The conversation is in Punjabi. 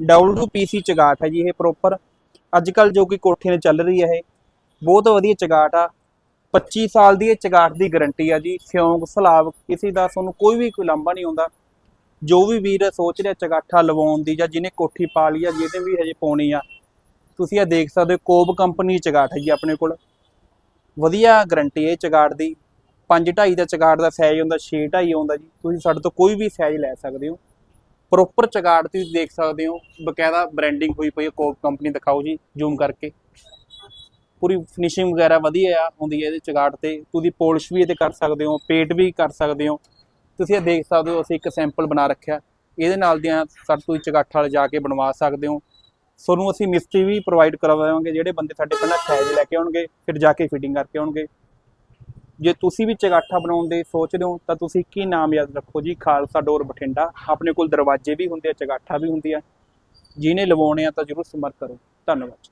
WPC ਚਗਾਟ ਹੈ ਜੀ ਇਹ ਪ੍ਰੋਪਰ ਅੱਜ ਕੱਲ ਜੋ ਕਿ ਕੋਠੀਆਂ ਤੇ ਚੱਲ ਰਹੀ ਹੈ ਇਹ, ਬਹੁਤ ਵਧੀਆ ਚਗਾਟ ਆ। 25 ਸਾਲ ਦੀ ਇਹ ਚਗਾਟ ਦੀ ਗਾਰੰਟੀ ਆ ਜੀ। ਸਿਉਂਕ, ਸਲਾਬ, ਕਿਸੇ ਦਾ ਤੁਹਾਨੂੰ ਕੋਈ ਵੀ ਕੋਈ ਲਾਂਭਾ ਨਹੀਂ ਆਉਂਦਾ। ਜੋ ਵੀ ਵੀਰ ਸੋਚ ਰਿਹਾ ਚਗਾਠਾ ਲਵਾਉਣ ਦੀ ਜਾਂ ਜਿਹਨੇ ਕੋਠੀ ਪਾ ਲਈ ਆ ਜਿਹਨੇ ਵੀ ਹਜੇ ਪਾਉਣੀ ਆ, ਤੁਸੀਂ ਇਹ ਦੇਖ ਸਕਦੇ ਹੋ, ਕੋਬ ਕੰਪਨੀ ਚਗਾਟ ਹੈ ਜੀ ਆਪਣੇ ਕੋਲ। ਵਧੀਆ ਗਾਰੰਟੀ ਹੈ ਇਹ ਚਗਾਟ ਦੀ। 5.5 ਦਾ ਚਗਾਟ ਦਾ ਸਾਈਜ਼ ਹੁੰਦਾ 6.5 ਆਉਂਦਾ ਜੀ। ਤੁਸੀਂ ਸਾਡੇ ਤੋਂ ਕੋਈ ਵੀ ਸਾਈਜ਼ ਲੈ ਸਕਦੇ ਹੋ। ਪ੍ਰੋਪਰ ਚਗਾਟ ਤੁਸੀਂ ਦੇਖ ਸਕਦੇ ਹੋ, ਬਕਾਇਦਾ ਬ੍ਰਾਂਡਿੰਗ ਹੋਈ ਪਈ ਹੈ ਕੋਬ ਕੰਪਨੀ ਦਿਖਾਓ ਜੀ ਜ਼ੂਮ ਕਰਕੇ। ਪੂਰੀ ਫਿਨਿਸ਼ਿੰਗ ਵਗੈਰਾ ਵਧੀਆ ਆ, ਹੁੰਦੀ ਹੈ ਇਹਦੇ ਚਗਾਟ ਤੇ। ਤੁਸੀਂ ਪੋਲਿਸ਼ ਵੀ ਇਹਦੇ ਕਰ ਸਕਦੇ ਹੋ ਪੇਟ ਵੀ ਕਰ ਸਕਦੇ ਹੋ। ਤੁਸੀਂ ਇਹ ਦੇਖ ਸਕਦੇ ਹੋ, ਅਸੀਂ ਇੱਕ ਸੈਂਪਲ ਬਣਾ ਰੱਖਿਆ। ਇਹਦੇ ਨਾਲ ਦੀਆਂ ਸਾਡੇ ਤੁਸੀਂ ਚਗਾਠਾ ਵਾਲੇ ਜਾ ਕੇ ਬਣਵਾ ਸਕਦੇ ਹੋ। ਤੁਹਾਨੂੰ ਅਸੀਂ ਮਿਸਤਰੀ ਵੀ ਪ੍ਰੋਵਾਈਡ ਕਰਵਾਵਾਂਗੇ, ਜਿਹੜੇ ਬੰਦੇ ਸਾਡੇ ਪਹਿਲਾਂ ਸਾਈਜ਼ ਲੈ ਕੇ ਆਉਣਗੇ, ਫਿਰ ਜਾ ਕੇ ਫਿਟਿੰਗ ਕਰਕੇ ਆਉਣਗੇ। ਜੇ ਤੁਸੀਂ ਵੀ ਚਗਾਠਾ ਬਣਾਉਣ ਦੇ ਸੋਚਦੇ ਹੋ, ਤਾਂ ਤੁਸੀਂ ਕੀ ਨਾਮ ਯਾਦ ਰੱਖੋ ਜੀ? ਖਾਲਸਾ ਡੋਰ ਬਠਿੰਡਾ। ਆਪਣੇ ਕੋਲ ਦਰਵਾਜ਼ੇ ਵੀ ਹੁੰਦੇ ਆ, ਚਗਾਠਾ ਵੀ ਹੁੰਦੀ ਆ। ਜਿਹਨੇ ਲਵਾਉਣੇ ਆ ਤਾਂ ਜਰੂਰ ਸਮਰਥ ਕਰੋ। ਧੰਨਵਾਦ।